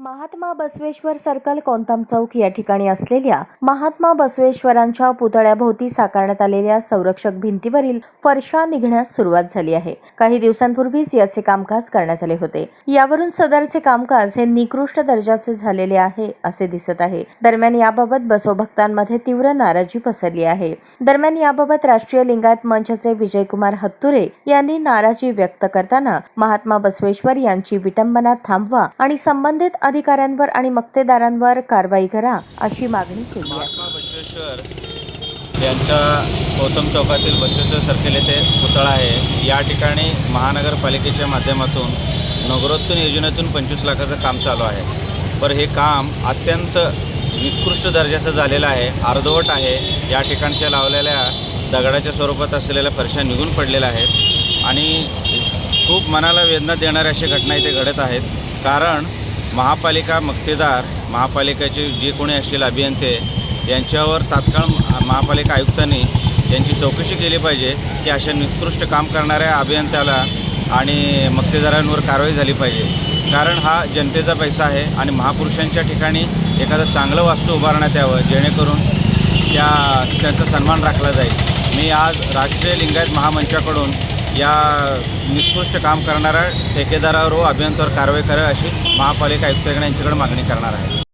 Mahatma Basaveshwar circle कोंताम चौक या ठिकाणी असलेल्या महात्मा बसवेश्वरांच्या पुतळ्याभोवती साकारण्यात आलेल्या संरक्षक भिंतीवरील फरशा निघण्यास सुरुवात झाली आहे. काही दिवसांपूर्वीच याचे कामकाज करण्यात आले होते. यावरून सदरचे कामकाज हे निकृष्ट दर्जाचे झालेले आहे असे दिसत आहे. दरम्यान याबाबत बसवभक्तांमध्ये तीव्र नाराजी पसरली आहे. दरम्यान याबाबत राष्ट्रीय लिंगायत मंचचे विजयकुमार हत्तुरे यांनी नाराजी व्यक्त करताना महात्मा बसवेश्वर यांची विटंबना थांबवा आणि संबंधित अधिकाऱ्यांवर आणि मक्तेदारांवर कारवाई करा अशी मागणी केली आहे. बसवेश्वर यांच्या गौतम चौकातील बसवेश्वर सर्कल येथे पुतळा आहे. या ठिकाणी महानगरपालिकेच्या माध्यमातून नगरोत्तम योजनेतून पंचवीस लाखाचं काम चालू आहे. पर हे काम अत्यंत निकृष्ट दर्जाचं झालेलं आहे. अर्धवट आहे. या ठिकाणच्या लावलेल्या दगडाच्या स्वरूपात असलेल्या फरशा निघून पडलेल्या आहेत. आणि खूप मनाला वेदना देणाऱ्या अशा घटना इथे घडत आहेत. कारण महापालिका मक्तेदार महापालिकेचे जे कोणी असतील अभियंते यांच्यावर तात्काळ महापालिका आयुक्तांनी त्यांची चौकशी केली पाहिजे की अशा निकृष्ट काम करणाऱ्या अभियंत्याला आणि मक्तेदारांवर कारवाई झाली पाहिजे. कारण हा जनतेचा पैसा आहे आणि महापुरुषांच्या ठिकाणी एखादं चांगलं वास्तू उभारण्यात यावं जेणेकरून त्या त्यांचा सन्मान राखला जाईल. मी आज राष्ट्रीय लिंगायत महामंचाकडून या निकृष्ट काम करणाऱ्या ठेकेदारावर व अभियंत्यावर कारवाई करावी अशी महापालिका आयुक्त यांच्याकडे मागणी करणार आहे.